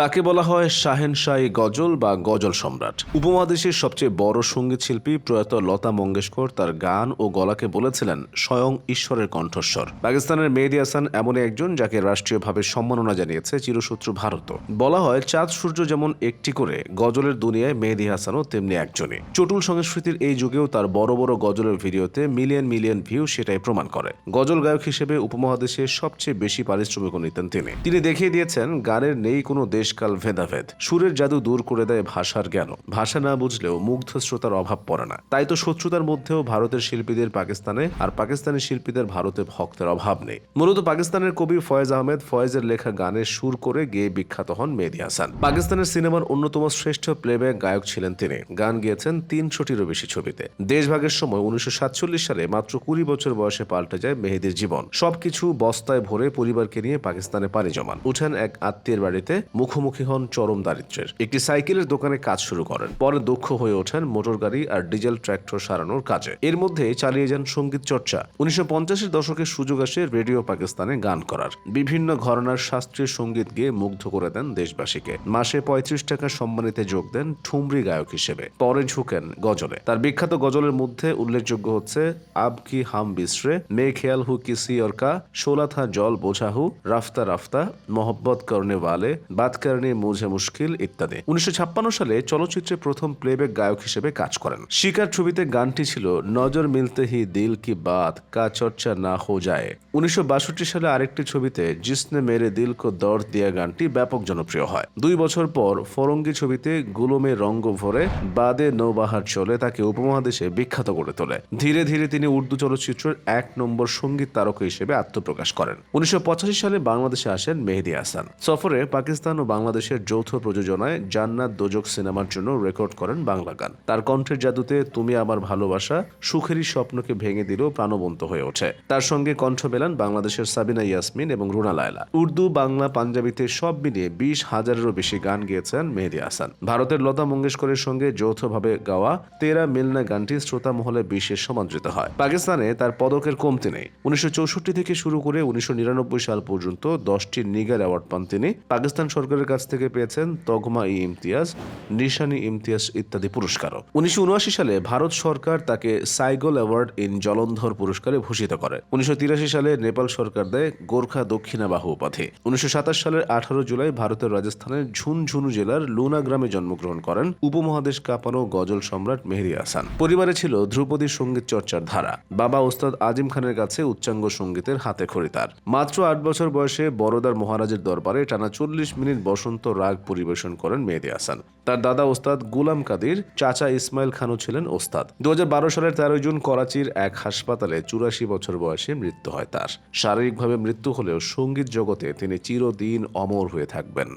তাকে বলা হয় শাহেনশাহী গজল বা গজল সম্রাট। উপমহাদেশের সবচেয়ে বড় সংগীত শিল্পী প্রয়াত লতা মঙ্গেশকর তার গান ও গলাকে বলেছিলেন, স্বয়ং ঈশ্বরের কণ্ঠস্বর। পাকিস্তানের মেহেদি হাসান এমনই একজন যাকে রাষ্ট্রীয়ভাবে সম্মাননা জানিয়েছে চিরশত্রু ভারত। বলা হয়, চাঁদ সূর্য যেমন একটি করে, গজলের দুনিয়ায় মেহেদি হাসানও তেমনি একজনই। চটুল সংস্কৃতির এই যুগেও তার বড় বড় গজলের ভিডিওতে মিলিয়ন মিলিয়ন ভিউ সেটাই প্রমাণ করে। গজল গায়ক হিসেবে উপমহাদেশে সবচেয়ে বেশি পারিশ্রমিকও নিতেন তিনি। তিনি দেখিয়ে দিয়েছেন, গানের নেই কোনো দেশকাল ভেদাভেদ। সুরের জাদু দূর করে দেয় ভাষার জ্ঞান ভাষা না বুঝলেও মুগ্ধ শ্রোতার অভাব পড়ে না। তাই তো শত্রুতার মধ্যেও ভারতের শিল্পীদের পাকিস্তানে আর পাকিস্তানি শিল্পীদের ভারতে ভক্তের অভাব নেই। মূলত পাকিস্তানের কবি ফয়েজ আহমেদ ফয়েজের লেখা গানের সুর করে গেয়ে বিখ্যাত হন মেহেদি হাসান। পাকিস্তানের সিনেমার অন্যতম শ্রেষ্ঠ প্লেব্যাক গায়ক ছিলেন তিনি। গান গেয়েছেন তিনশোটিরও বেশি ছবিতে। দেশভাগের সময় উনিশশো সাতচল্লিশ সালে মাত্র কুড়ি বছর বয়সে পাল্টে যায় মেহেদির জীবন। সবকিছু বস্তায় ভরে পরিবারকে নিয়ে পাকিস্তানে পাড়ি জমান। উঠেন এক আত্মীয়ের বাড়িতে মুখোমুখি হন চরম দারিদ্রের একটি সাইকেলের দোকানে কাজ শুরু করেন। পরে দক্ষ হয়ে ওঠেন মোটর গাড়ি আর ডিজেল ট্র্যাক্টর সারানোর কাজে। এর মধ্যে চালিয়ে যান সংগীত চর্চা। উনিশশো পঞ্চাশের দশকে সুযোগ আসে রেডিও পাকিস্তানে গান করার। বিভিন্ন ঘরনার শাস্ত্রীয় সংগীত গেয়ে মুগ্ধ করে দেন দেশবাসীকে। মাসে পঁয়ত্রিশ টাকা সম্মানিতে যোগ দেন ঠুমরি গায়ক হিসেবে। পরে ঝুঁকেন গজলে। তার বিখ্যাত গজলের মধ্যে উল্লেখযোগ্য হচ্ছে, আব কি হাম বিশ্রে, মে খেয়াল হু কিসি অর কা, শোলা থা জল বোঝা হু, রাফতা রাফতা, মোহব্বত করনে ওয়ালে, বাত করনে মুঝে মুশকিল ইত্যাদি। উনিশশো সালে চলচ্চিত্রে প্রথম প্লেব্যাক গায়ক হিসেবে কাজ করেন। শিকার ছবিতে গানটি ছিল নজর মিলতে হি দিল কি বাত, কা চর্চা না হো যায়। উনিশশো সালে আরেকটি ছবিতে জিসনে মেরে দিল কো দর্দ দিয়া গানটি ব্যাপক জনপ্রিয় হয়। দুই বছর পর ফরঙ্গি ছবিতে গুলমে রঙ্গ ভরে বাদে নৌবাহার চলে তাকে উপমহাদেশে বিখ্যাত করে তোলে। ধীরে ধীরে তিনি উর্দু চলচ্চিত্রের এক নম্বর সংগীত তারকা হিসেবে আত্মপ্রকাশ করেন। উনিশশো পঁচাশি সালে বাংলাদেশে আসেন মেহেদি হাসান। সফরে পাকিস্তান ও বাংলাদেশের যৌথ প্রযোজনায় জান্নাত দোজক সিনেমার জন্য রেকর্ড করেন বাংলা গান। তার কণ্ঠের জাদুতে তুমি আমার ভালোবাসা, সুখেরই স্বপ্নকে ভেঙে দিলেও প্রাণবন্ত হয়ে ওঠে। তার সঙ্গে কণ্ঠ মেলান বাংলাদেশের সাবিনা ইয়াসমিন এবং রুনা লায়লা। উর্দু, বাংলা, পাঞ্জাবিতে সব মিলিয়ে বিশ হাজারেরও বেশি গান গেয়েছেন মেহেদি হাসান। ভারতের লতা মঙ্গেশকরের সঙ্গে যৌথভাবে গাওয়া তেরা মিলনা গানটি শ্রোতা মহলে বিশেষ সমাদৃত হয়। পাকিস্তানে তার পদকের কমতি নেই। উনিশশো চৌষট্টি থেকে শুরু করে উনিশশো নিরানব্বই সাল পর্যন্ত দশটি নিগার অ্যাওয়ার্ড পান তিনি। পাকিস্তান সরকারের কাছ থেকে পেয়েছেন তগমা ই ইমতিয়াজ, নিশানি ইমতিয়াজ ইত্যাদি পুরস্কারও। উনিশশো সালে ভারত সরকার তাকে সাইগল অ্যাওয়ার্ড ইন জলন্ধর পুরস্কারে ভূষিত করে। উনিশশো সালে নেপাল সরকার দেয় গোর্খা দক্ষিণা বাহু উপাধি। উনিশশো সালের আঠারো জুলাই ভারতের রাজস্থানের ঝুনঝুনু জেলার লুনা গ্রামে জন্মগ্রহণ করেন উপমহাদেশ কাঁপানো গজল সম্রাট মেহেদি হাসান। পরিবারে ছিল ধ্রুপদী সংগীত চর্চার ধারা। বাবা ওস্তাদ আজিম খানের কাছে উচ্চাঙ্গ সঙ্গীতের হাতে খড়ি তার। মাত্র আট বছর বয়সে বড়দার মহারাজের দরবারে টানা চল্লিশ মিনিট বসন্ত রাগ পরিবেশন করেন মেহেদি হাসান। তার দাদা ওস্তাদ গুলাম কাদির, চাচা ইসমাইল খানও ছিলেন ওস্তাদ। দু হাজার বারো সালের তেরো জুন করাচির এক হাসপাতালে চুরাশি বছর বয়সে মৃত্যু হয় তার। শারীরিকভাবে মৃত্যু হলেও সংগীত জগতে তিনি চিরদিন অমর হয়ে থাকবেন।